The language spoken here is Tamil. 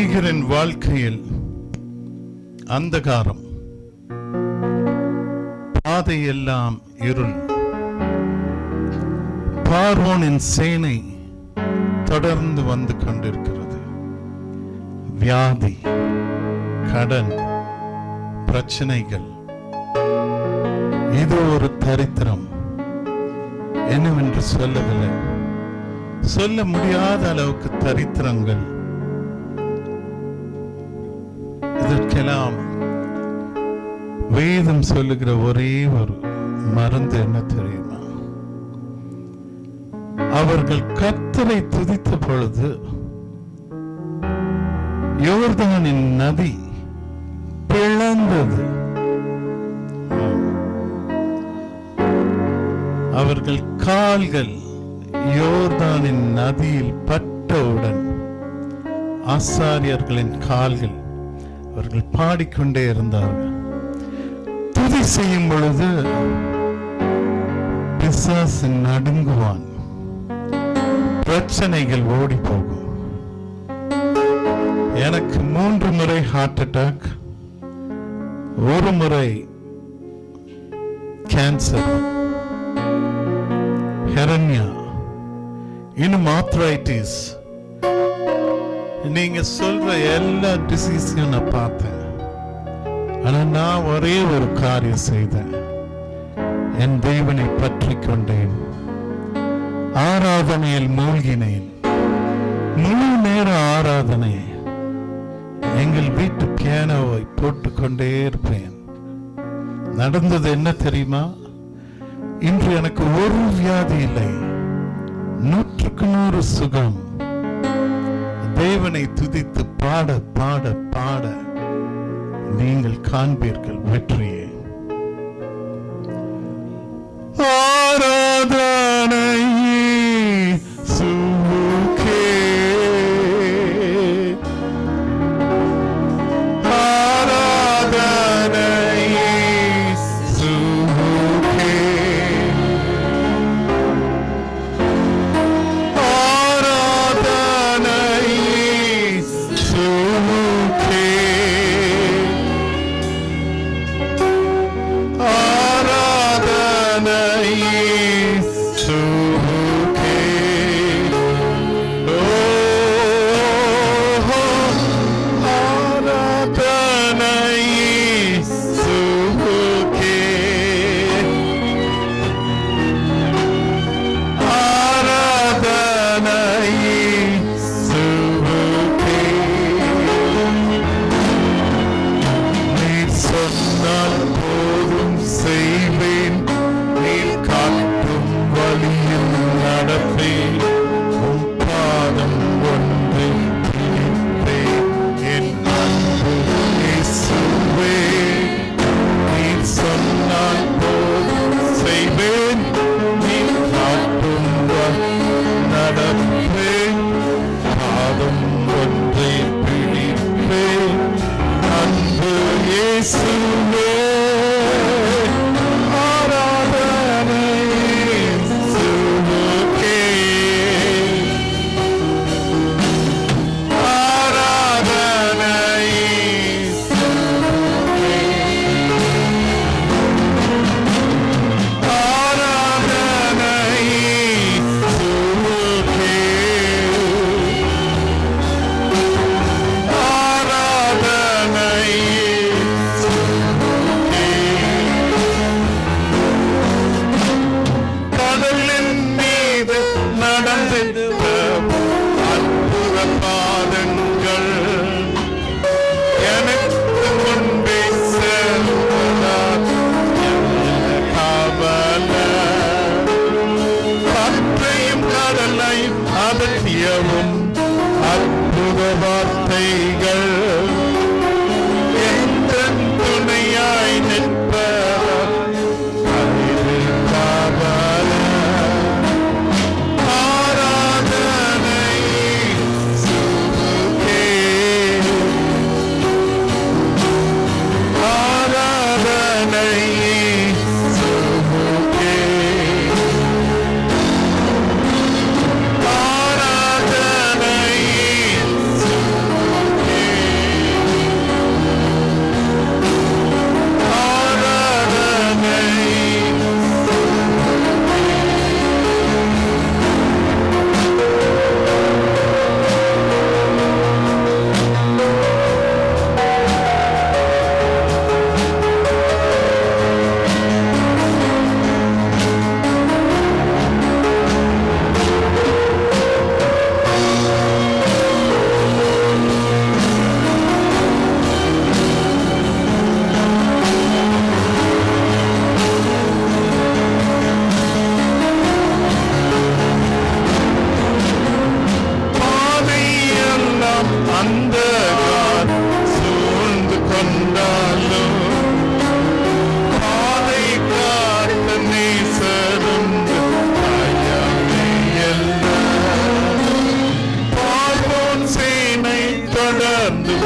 அநேகரின் வாழ்க்கையில் அந்தகாரம் பாதையெல்லாம் இருள். பார்வோனின் சேனை தொடர்ந்து வந்து கொண்டிருக்கிறது. வியாதி கடன் பிரச்சனைகள். இது ஒரு தரித்திரம். என்னவென்று சொல்லவில்லை. சொல்ல முடியாத அளவுக்கு தரித்திரங்கள். இதற்கெல்லாம் வேதம் சொல்லுகிற ஒரே ஒரு மருந்து என்ன தெரியுமா? அவர்கள் கத்தரை துதித்த பொழுது யோர்தானின் நதி பிளந்தது. அவர்கள் கால்கள் யோர்தானின் நதியில் பட்டவுடன் ஆசாரியர்களின் கால்கள் அவர்கள் பாடிக்கொண்டே இருந்தார்கள். துதி செய்யும் பொழுது பிசாசு நடுங்குவான். பிரச்சனைகள் ஓடி போகும் எனக்கு மூன்று முறை ஹார்ட் அட்டாக் ஒரு முறை கேன்சர் ஹெரண்யா இன்னும் ஆத்ரைட்டிஸ் நீங்க சொல்ற எல்லா டிசீஸையும் நான் பார்த்தேன். ஆனா நான் ஒரே ஒரு காரியம் செய்தேன். என் தேவனை பற்றி கொண்டேன். ஆராதனையில் மூழ்கினேன். முழு நேர ஆராதனை. எங்கள் வீட்டு பியானோவை போட்டுக்கொண்டே இருப்பேன். நடந்தது என்ன தெரியுமா? இன்று எனக்கு ஒரு வியாதி இல்லை. நூற்றுக்கு நூறு சுகம். தேவனை துதித்து பாட பாட பாட. நீங்கள் காண்பீர்கள் வெற்றியை. soon. அந்த சூழ்ந்து கொண்டாலும் பாதை காத்த நேசரும் பார்வோன் சேனை தொடர்ந்து